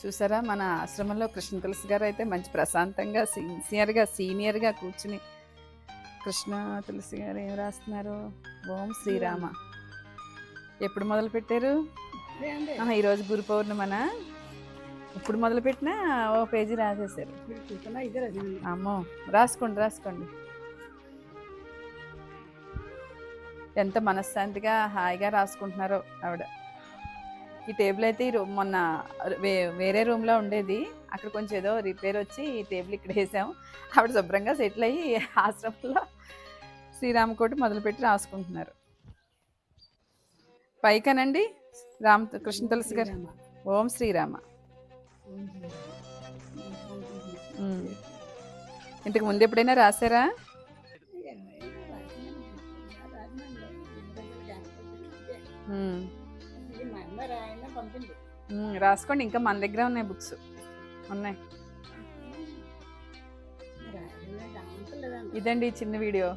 చూసారా? మన ఆశ్రమంలో కృష్ణ తులసి గారు అయితే మంచి ప్రశాంతంగా సిన్సియర్గా సీనియర్గా కూర్చుని కృష్ణ తులసి గారు ఏం రాస్తున్నారు? ఓం శ్రీరామ. ఎప్పుడు మొదలు పెట్టారు? ఈరోజు గురు పౌర్ణమన? ఇప్పుడు మొదలు పెట్టినా ఓ పేజీ రాసేసారు అమ్మో రాసుకోండి రాసుకోండి. ఎంత మనశ్శాంతిగా హాయిగా రాసుకుంటున్నారో ఆవిడ. ఈ టేబుల్ అయితే ఈ రూమ్ మొన్న వే వేరే రూమ్లో ఉండేది అక్కడ కొంచెం ఏదో రిపేర్ వచ్చి ఈ టేబుల్ ఇక్కడ వేసాం ఆవిడ శుభ్రంగా సెటిల్ అయ్యి ఆశ్రమంలో శ్రీరామకోటి మొదలుపెట్టి రాసుకుంటున్నారు పైకనండి రామ్ కృష్ణ తులసి గారు ఓం శ్రీరామ. ఇంతకు ముందు ఎప్పుడైనా రాశారా ఉమ్. రాసుకోండి ఇంకా మన దగ్గర ఉన్నాయి బుక్స్. ఉన్నాయి. ఇదండి చిన్న వీడియో.